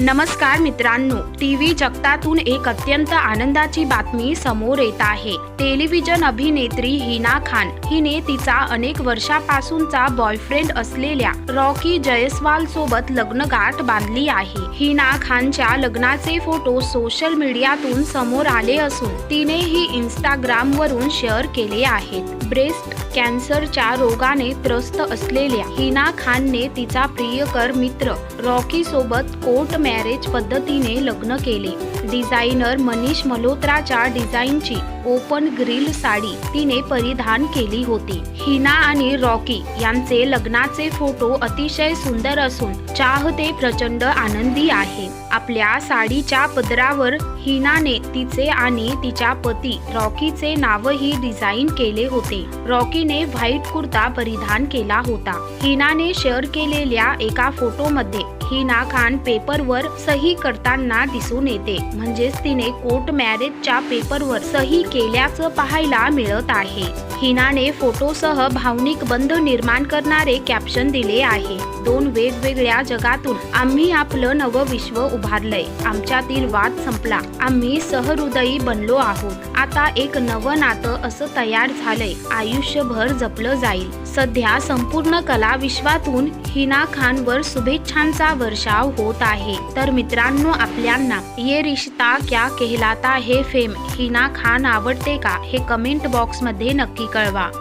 नमस्कार मित्रांनो टीव्ही जगतातून एक अत्यंत आनंदाची बातमी समोर येत आहे. टेलिव्हिजन अभिनेत्री हिना खान हिने तिचा अनेक वर्षापासूनचा बॉयफ्रेंड असलेल्या रॉकी जयस्वाल सोबत लग्नगाठ बांधली आहे. हिना खानच्या लग्नाचे फोटो सोशल मीडियातून समोर आले असून तिने ही इंस्टाग्राम वरून शेअर केले आहेत. ब्रेस्ट कॅन्सरच्या रोगाने त्रस्त असलेल्या हिना खानने तिचा प्रियकर मित्र रॉकी सोबत कोर्ट मॅरेज पद्धतीने लग्न केले. डिझायनर मनीष मल्होत्राच्या डिझाईनची ओपन ग्रिल साडी तिने परिधान केली होती. हिना आणि रॉकी यांचे लग्नाचे फोटो अतिशय सुंदर असून चाहते प्रचंड आनंदी आहे. आपल्या साडीच्या पदरावर हिनाने तिचे आणि तिच्या पती रॉकीचे नावही डिझाईन केले होते. रॉकीने व्हाईट कुर्ता परिधान केला होता. हिनाने शेअर केलेल्या एका फोटोमध्ये हिना खान पेपरवर सही करताना दिसून येते. म्हणजेच तिने कोर्ट मॅरेजच्या पेपरवर सही केल्याचं पाहायला मिळत आहे. हिनाने फोटोसह भावनिक बंध निर्माण करणारे कॅप्शन दिले आहे. दोन वेगवेगळ्या जगातून आम्ही आपलं नवं विश्व उभारलंय. आमच्यातील वाद संपला. आम्ही सहृदयी बनलो आहोत. आता एक नवं नातं असं तयार झालंय. आयुष्यभर जपलं जाईल. सध्या संपूर्ण कला विश्वातून हिना खानवर शुभेच्छांचा वर्षाव होत आहे. तर मित्रांनो आपल्यांना ये रिश्ता क्या कहलाता हे फेम हिना खान आवडते का? हे कमेंट बॉक्समध्ये नक्की कळवा.